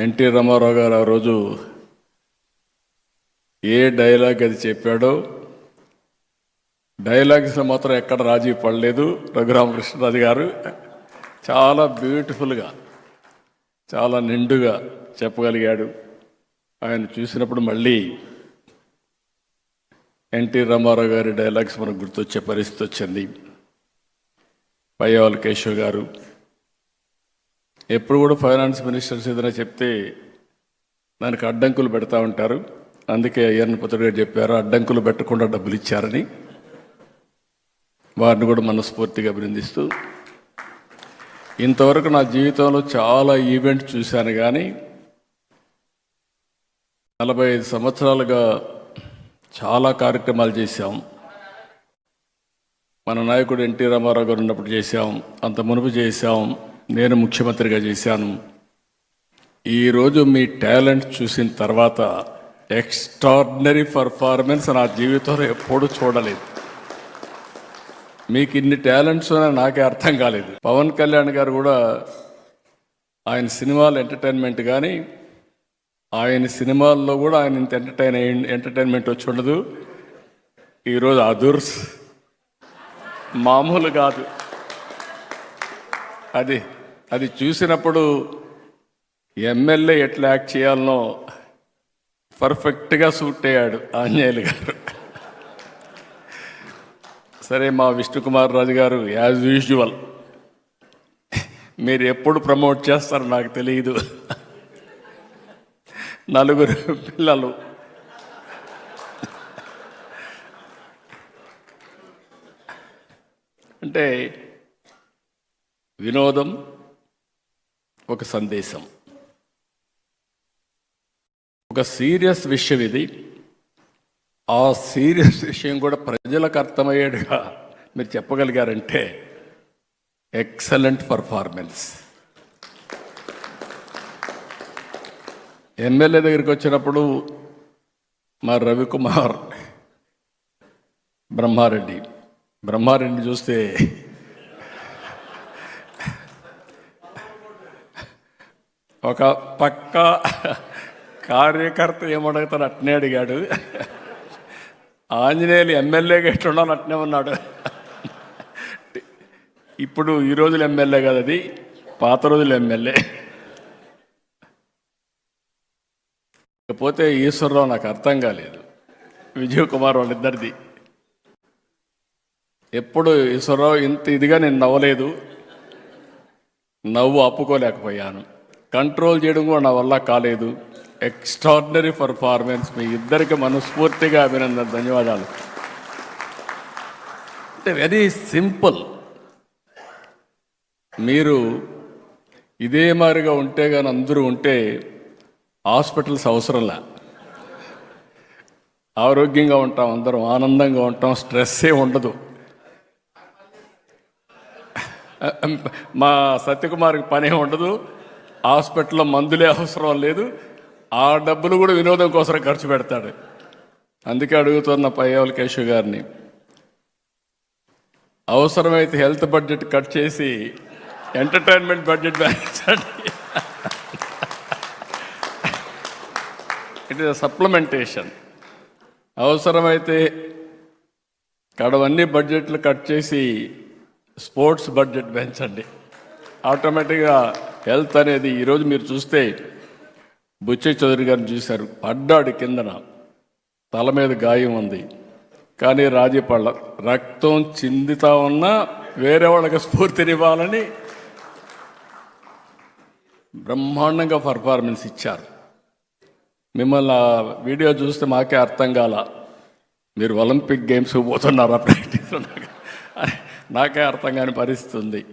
NT Ramarao గారు ఆ రోజు ఏ డైలాగ్ అది చెప్పాడో డైలాగ్స్లో మాత్రం ఎక్కడ రాజీ పడలేదు రఘురామకృష్ణరాజు గారు. చాలా బ్యూటిఫుల్గా చాలా నిండుగా చెప్పగలిగాడు. ఆయన చూసినప్పుడు మళ్ళీ ఎన్టీ రామారావు గారి డైలాగ్స్ మనకు గుర్తొచ్చే పరిస్థితి వచ్చింది. పయ్యవాల్ కేశవ్ గారు ఎప్పుడు కూడా ఫైనాన్స్ మినిస్టర్స్ ఏదైనా చెప్తే దానికి అడ్డంకులు పెడతా ఉంటారు. అందుకే అయ్యన్న పుత్రుడు గారు చెప్పారు అడ్డంకులు పెట్టకుండా డబ్బులు ఇచ్చారని. వారిని కూడా మనస్ఫూర్తిగా అభినందిస్తూ ఇంతవరకు నా జీవితంలో చాలా ఈవెంట్ చూశాను కానీ నలభై ఐదు సంవత్సరాలుగా చాలా కార్యక్రమాలు చేశాం. మన నాయకుడు ఎన్టీ రామారావు గారు ఉన్నప్పుడు చేశాం అంత మునుపు చేశాం. నేను ముఖ్యమంత్రిగా చేశాను. ఈరోజు మీ టాలెంట్ చూసిన తర్వాత ఎక్స్ట్రాడినరీ పర్ఫార్మెన్స్ నా జీవితంలో ఎప్పుడూ చూడలేదు. మీకు ఇన్ని టాలెంట్స్ ఉన్నాయని నాకే అర్థం కాలేదు. పవన్ కళ్యాణ్ గారు కూడా ఆయన సినిమాలు ఎంటర్టైన్మెంట్ కానీ ఆయన సినిమాల్లో కూడా ఆయన ఇంత ఎంటర్టైన్ ఎంటర్టైన్మెంట్ వచ్చి ఉండదు. ఈరోజు అదుర్స్. మామూలు కాదు. అది అది చూసినప్పుడు ఎమ్మెల్యే ఎట్లా యాక్ట్ చేయాలనో పర్ఫెక్ట్గా సూట్ అయ్యాడు ఆంజనేయులు గారు. సరే మా విష్ణుకుమార్ రాజు గారు యాజ్ యూజువల్ మీరు ఎప్పుడు ప్రమోట్ చేస్తారో నాకు తెలియదు నలుగురు పిల్లలు. అంటే వినోదం ఒక సందేశం. ఒక సీరియస్ విషయం ఇది. ఆ సీరియస్ విషయం కూడా ప్రజలకు అర్థమయ్యేట్టుగా మీరు చెప్పగలిగారంటే ఎక్సలెంట్ పర్ఫార్మెన్స్. ఎమ్మెల్యే దగ్గరికి వచ్చినప్పుడు మా రవికుమార్ బ్రహ్మారెడ్డి. బ్రహ్మారెడ్డి చూస్తే ఒక పక్క కార్యకర్త ఏమడుగుతాడు అట్నే అడిగాడు. ఆంజనేయులు ఎమ్మెల్యేగా ఎట్లుండాలి అట్నే ఉన్నాడు. ఇప్పుడు ఈ రోజులు ఎమ్మెల్యే కదా అది పాత రోజులు ఎమ్మెల్యే. ఇకపోతే ఈశ్వరరావు నాకు అర్థం కాలేదు. విజయ్ కుమార్ వాళ్ళిద్దరిది. ఎప్పుడు ఈశ్వరరావు ఇంత ఇదిగా నేను నవ్వలేదు. నవ్వు అప్పుకోలేకపోయాను కంట్రోల్ చేయడం కూడా నా వల్ల కాలేదు. ఎక్స్ట్రాడినరీ పర్ఫార్మెన్స్ మీ ఇద్దరికి మనస్ఫూర్తిగా అభినందన ధన్యవాదాలు. అంటే వెరీ సింపుల్ మీరు ఇదే మాదిరిగా ఉంటే కానీ అందరూ ఉంటే హాస్పిటల్స్ అవసరంలా ఆరోగ్యంగా ఉంటాం అందరం ఆనందంగా ఉంటాం స్ట్రెస్సే ఉండదు. మా సత్యకుమార్కి పని ఉండదు. హాస్పిటల్లో మందులే అవసరం లేదు. ఆ డబ్బులు కూడా వినోదం కోసం ఖర్చు పెడతాడు. అందుకే అడుగుతున్న పయ్యవల్ కేశవ్ గారిని అవసరమైతే హెల్త్ బడ్జెట్ కట్ చేసి ఎంటర్టైన్మెంట్ బడ్జెట్ పెంచండి ఇట్ ఇస్ సప్లిమెంటేషన్. అవసరమైతే కడవన్నీ బడ్జెట్లు కట్ చేసి స్పోర్ట్స్ బడ్జెట్ పెంచండి. ఆటోమేటిక్గా హెల్త్ అనేది ఈరోజు మీరు చూస్తే బుచ్చ చౌదరి గారిని చూశారు. పడ్డాడు కిందన. తల మీద గాయం ఉంది. కానీ రాజీ పళ్ళ రక్తం చిందుతా ఉన్నా వేరే వాళ్ళకి స్ఫూర్తినివ్వాలని బ్రహ్మాండంగా పర్ఫార్మెన్స్ ఇచ్చారు. మిమ్మల్ని ఆ వీడియో చూస్తే మాకే అర్థం కాల. మీరు ఒలింపిక్ గేమ్స్ పోతున్నారా? ప్రాక్టీస్ నాకే అర్థం కాని పరిస్థితి ఉంది.